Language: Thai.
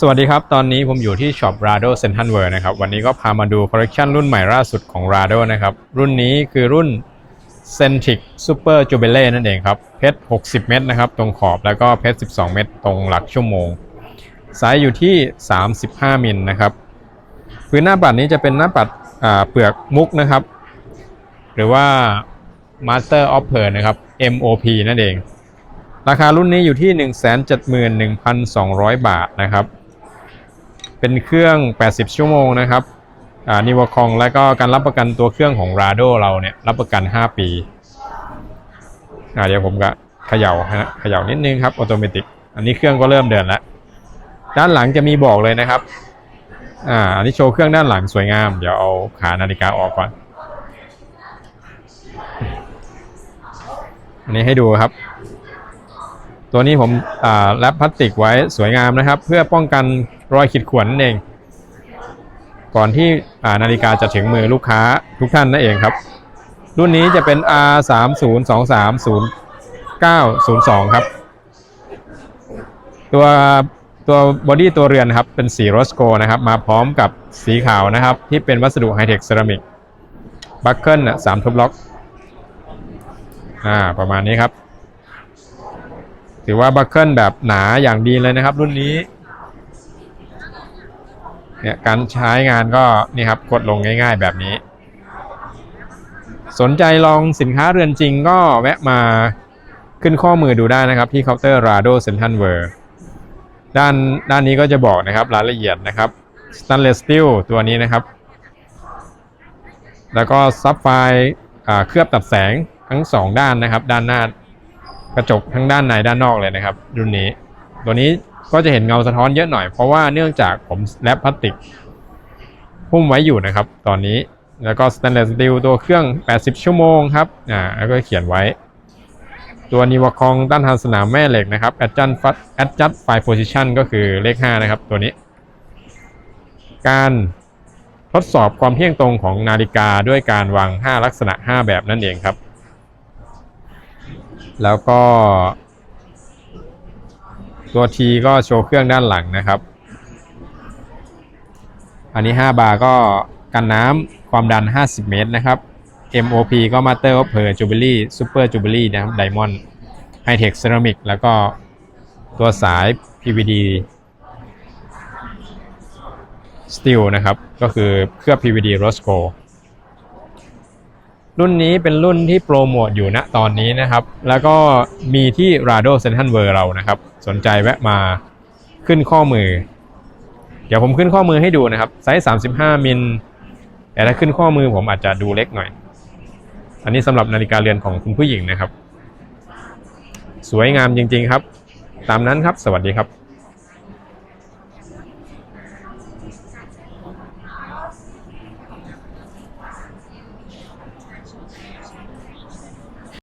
สวัสดีครับ ตอนนี้ผมอยู่ที่ช็อป Rado Central World นะครับ วันนี้ก็พามาดูคอลเลกชันรุ่นใหม่ล่าสุดของ Rado นะครับ รุ่นนี้คือรุ่น Centric Super Jubilee นั่นเองครับ เพชร 60 เม็ดนะครับ ตรงขอบแล้วก็เพชร 12 เม็ดตรงหลักชั่วโมง ไซส์อยู่ที่ 35 มิลนะครับ พื้นหน้าปัดนี้จะเป็นหน้าปัดเปลือกมุกนะครับ หรือว่า Master of Pearl นะครับ MOP นั่นเอง ราคารุ่นนี้อยู่ที่ 171,200 บาทนะครับ เป็นเครื่อง 80 ชั่วโมงนะครับนิวคองและก็การรับประกันตัวเครื่องของ Rado เราเนี่ยรับประกัน 5 ปีเดี๋ยวผมก็เขย่าฮะเขย่านิดนึงครับออโตเมติกอันนี้เครื่องก็เริ่มเดินแล้ว ด้านหลังจะมีบอกเลยนะครับอ่าอันนี้โชว์เครื่องด้านหลังสวยงาม เดี๋ยวเอาขานาฬิกาออกก่อน อันนี้ให้ดูครับ ตัวนี้ผมอ่าแรปพลาสติกไว้สวยงามนะครับ เพื่อป้องกัน รอยขีดข่วนนั่นเอง ก่อนที่านาฬิกาจะถึงมือลูกค้าทุกท่านนั่นเองครับ รุ่นนี้จะเป็น R 3 0 2 3 0 9 0 2ครับ ตัวตัวบอดี้ตัวเรือนครับเป็นสีโรสโกนะครับ มาพร้อมกับสีขาวนะครับ ที่เป็นวัสดุไฮเทคเซรามิกบัคเกิลสามทุบล็อกอ่าประมาณนี้ครับ ถือว่าบัคเกิลแบบหนาอย่างดีเลยนะครับ รุ่นนี้ เนี่ยการใช้งานก็นี่ครับกดลงง่าย ๆ แบบนี้ สนใจลองสินค้าเรือนจริงก็แวะมาขึ้นข้อมือดูได้นะครับ ที่เคาน์เตอร์ Rado Central World ด้านด้านนี้ก็จะบอกนะครับรายละเอียดนะครับ Stainless Steel ตัวนี้นะครับ แล้วก็ซับไฟเคลือบตัดแสงทั้งสองด้านนะครับ ด้านหน้ากระจกทั้งด้านในด้านนอกเลยนะครับ รุ่นนี้ ตัวนี้ ก็จะเห็นเงาสะท้อนเยอะหน่อยเพราะว่าเนื่องจากผมแรปพลาสติกหุ้มไว้อยู่นะครับ ตอนนี้แล้วก็ stainless steel ตัวเครื่อง 80 ชั่วโมงครับอ่าแล้วก็เขียนไว้ ตัวนิวคองต้านทานสนามแม่เหล็กนะครับ adjust fa- adjust fire position ก็คือเลข 5 นะครับ ตัวนี้ การทดสอบความเที่ยงตรงของนาฬิกาด้วยการวาง 5 ลักษณะ 5 แบบนั่นเองครับ แล้วก็ ตัว T ก็โชว์เครื่องด้านหลังนะครับ อันนี้ 5 บาร์ก็กันน้ำความดัน 50 เมตรนะครับ MOP ก็ Master of Pearl Jubilee Super Jubilee นะครับ Diamond High Tech Ceramic แล้วก็ตัวสาย PVD Steel นะครับ ก็คือเคลือบ PVD Rosco รุ่นนี้เป็นรุ่นที่โปรโมทอยู่ณตอนนี้นะครับ แล้วก็มีที่ Rado Central World เรานะครับ สนใจแวะมาขึ้นข้อมือ เดี๋ยวผมขึ้นข้อมือให้ดูนะครับ ไซส์ 35 มิล แต่ถ้าขึ้นข้อมือผมอาจจะดูเล็กหน่อย อันนี้สำหรับนาฬิกาเรือนของคุณผู้หญิงนะครับ สวยงามจริง ๆ ครับ ตามนั้นครับ สวัสดีครับ